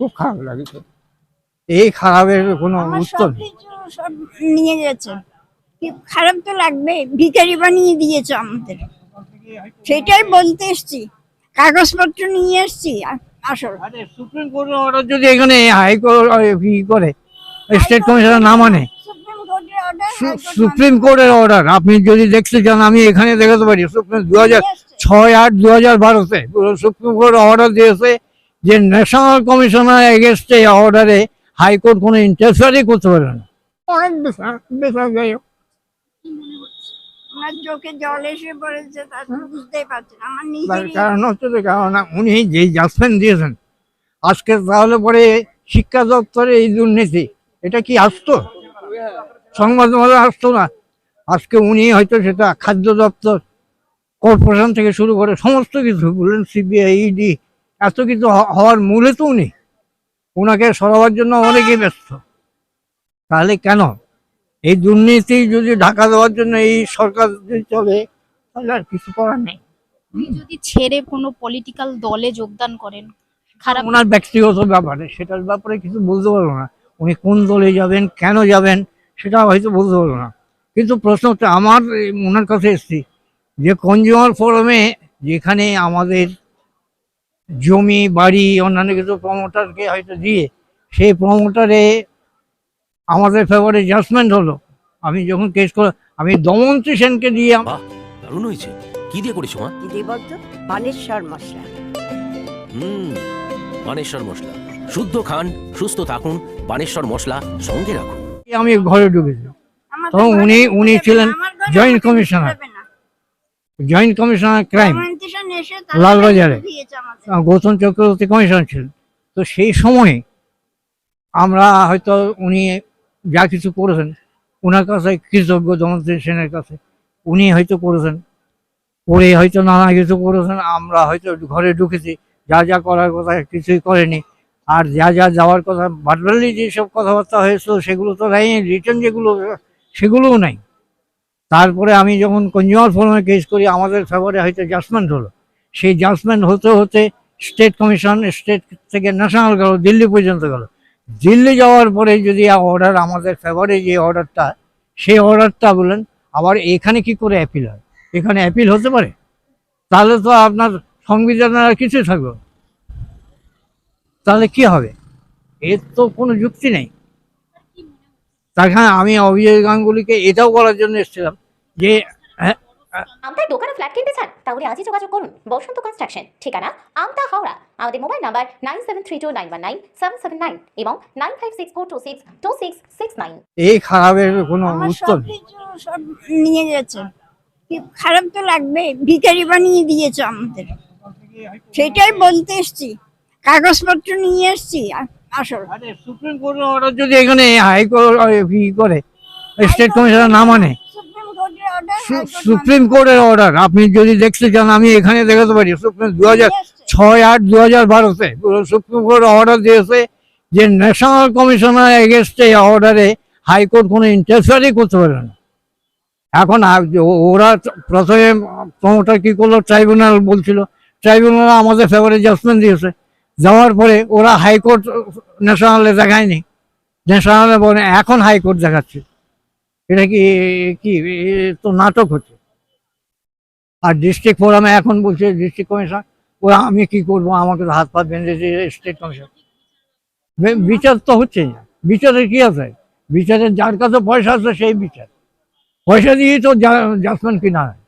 খুব খারাপ লাগছে এই খারাপের কোনো উত্তর সব নিয়ে গেছে। খারাপ তো লাগবে ভিখারি বানিয়ে দিয়েছে আমাদের। সেটাই বলতে এসছি। কাগজপত্র নিয়ে এসছি আসল। সুপ্রিম কোর্টের অর্ডার যদি এখানে হাইকোর্ট কি করে? স্টেট কমিশনার না মানে সুপ্রিম কোর্টের অর্ডার সুপ্রিম কোর্টের অর্ডার আপনি যদি দেখতে চান আমি এখানে দেখাতে পারি। সুপ্রিম দু হাজার ছয় আট দু হাজার বারোতে সুপ্রিম কোর্ট অর্ডার দিয়েছে। যে ন্যাশনাল কমিশনার এগেনস্ট এই অর্ডারে হাইকোর্ট কোনো ইন্টারফেয়ারই করতে পারে না। অনেক বিষয় বিষয় যাই হোক। চোখে জল এসে পড়েছে তা বুঝতেই পারছেন আমার তার কারণ হচ্ছে যে কারণ উনি যে জাজমেন্ট দিয়েছেন আজকে তাহলে পরে শিক্ষা দপ্তরে এই দুর্নীতি এটা কি আসতো? সংবাদ মাধ্যমে আসতো না। আজকে উনি হয়তো সেটা খাদ্য দপ্তর কর্পোরেশন থেকে শুরু করে সমস্ত কিছু বললেন সিবিআই ইডি এত কিছু হওয়ার মূলে তো উনি ওনাকে সরাবার জন্য অনেকেই ব্যস্ত। তাহলে কেন? এই দুর্নীতি যদি ঢাকা দেওয়ার জন্য এই সরকার যদি চলে তাহলে আর কিছু করার নেই। যদি ছেড়ে কোনো পলিটিক্যাল দলে যোগদান করেন খারাপ ওনার ব্যক্তিগত ব্যাপারে সেটার ব্যাপারে কিছু বলতে পারব না। উনি কোন দলে যাবেন কেন যাবেন সেটা হয়তো বলতে পারব না। কিন্তু প্রশ্ন হচ্ছে আমার ওনার কাছে এসছি যে কনজিউমার ফোরামে যেখানে আমাদের জমি বাড়ি অন্যান্য কিছু প্রমোটারকে হয়তো দিয়ে সেই প্রমোটারে আমাদের ফেভারে জাজমেন্ট হলো। আমি যখন কেস করে আমি দমন্তী সেনকে দিয়ে দারুণ হয়েছে। কি দিয়ে করেছ মা? বলতো বানেশ্বর মশলা। হুম বানেশ্বর মশলা। শুদ্ধ খান সুস্থ থাকুন বানেশ্বর মশলা সঙ্গে রাখুন। আমি ঘরে ঢুকেছি। তখন উনি- উনি ছিলেন জয়েন্ট আমার ঘরে joint আমাকে ঢুকতে commissioner। দেবে না। জয়েন্ট কমিশনার ক্রাইম লালবাজারে। গৌতম চক্রবর্তী কমিশন ছিলেন তো সেই সময়ে আমরা হয়তো উনি যা কিছু করেছেন ওনার কাছে কৃতজ্ঞ দমন্তী সেনের কাছে উনি হয়তো করেছেন করে হয়তো নানা কিছু করেছেন আমরা হয়তো ঘরে ঢুকেছি যা যা করার কথা কিছুই করেনি আর যা যা যাওয়ার কথা ভার্বালি যেসব কথাবার্তা হয়েছিল সেগুলো তো নাই রিটার্ন যেগুলো সেগুলোও নাই। তারপরে আমি যখন কনজিউমার ফোরামে কেস করি, আমাদের ফেভারে হয়তো জাজমেন্ট হলো। সেই জাজমেন্ট হতে হতে স্টেট কমিশন স্টেট থেকে ন্যাশনাল গেল, দিল্লি পর্যন্ত গেল। দিল্লি যাওয়ার পরে যদি অর্ডার আমাদের ফেভারে যে অর্ডারটা সেই অর্ডারটা বলেন, আবার এখানে কি করে অ্যাপিল হয়? এখানে অ্যাপিল হতে পারে? তাহলে তো আপনার সংবিধানের আর কিছু থাকবে তাহলে কি হবে? এর তো কোনো যুক্তি নেই। তার কারণে আমি অভিযোগ গাঙ্গুলিকে এটাও বলার জন্য এসেছিলাম যে আমতার দোকানে ফ্ল্যাট কিনতে চান? তাহলে আজই যোগাযোগ করুন। বসন্ত কনস্ট্রাকশন। ঠিকানা আমতা হাওড়া। আমাদের mobile number nine seven three two nine one nine seven seven nine এবং nine five six four two six two six six nine. এই খারাপের কোনো উত্তর সব কিছু সব নিয়ে গেছে। কি খারাপ তো লাগবে। ভিখারি বানিয়ে দিয়েছে আমাদের। সেটাই বলতে এসছি। কাগজপত্র নিয়ে এসছি। আসল। সুপ্রিম কোর্টের অর্ডার যদি এখানে হাইকোর্ট কি করে স্টেট কমিশনার না মানে সুপ্রিম কোর্টের অর্ডার আপনি যদি দেখতে চান আমি এখানে দেখাতে পারি। সুপ্রিম দু হাজার ছয় আট দু হাজার বারোতে সুপ্রিম কোর্ট অর্ডার দিয়েছে যে ন্যাশনাল কমিশনার এগেনস্ট এই অর্ডারে হাইকোর্ট কোনো ইন্টারফেয়ারই করতে পারে না। এখন ওরা প্রথমে প্রমোটার কি করল? ট্রাইব্যুনাল বলছিল। ট্রাইব্যুনাল আমাদের ফেভারে জাজমেন্ট দিয়েছে। যাওয়ার পরে ওরা হাইকোর্ট ন্যাশনালে দেখায়নি ন্যাশনালে বলে, এখন হাইকোর্ট দেখাচ্ছে এটা কি কি তো নাটক হচ্ছে। আর ডিস্ট্রিক্ট ফোরামে এখন বলছে, ডিস্ট্রিক্ট কমিশন ওরা, আমি কি করব? আমাকে তো হাত পা বেঁধে স্টেট কমিশন। বিচার তো হচ্ছে না। বিচারের কি আছে? বিচারের যার কাছে পয়সা আছে, সেই বিচার। পয়সা দিয়েই তো জাজমেন্ট কিনা হয়।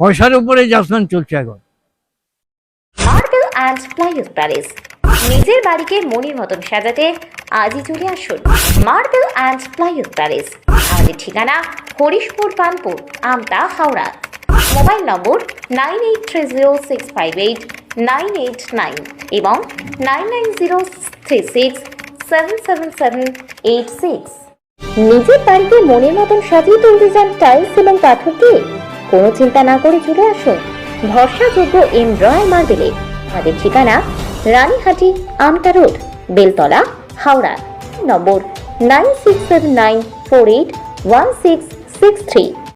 পয়সার উপরে জাজমেন্ট চলছে এখন। And plywood palace. নিজের বাড়িকে মনের মতন সাজাতে আজই চলে আসুন মার্বেল অ্যান্ড প্লাইউড প্যালেস। আমাদের ঠিকানা Harishpur Kanpur Amta, Howrah. Mobile number nine eight three zero six five eight nine eight nine এবং nine nine zero three six seven seven seven eight six. নিজের বাড়িকে মনের মতন সাজিয়ে তুলতে চান টাইলস এবং পাথর দিয়ে কোনো চিন্তা না করে চলে আসুন। ভরসাযোগ্য এম রয়্যাল মার্বেলে। আমাদের ঠিকানা Ranihati Amta road, Beltala, Howrah, number nine six seven nine four eight one six six three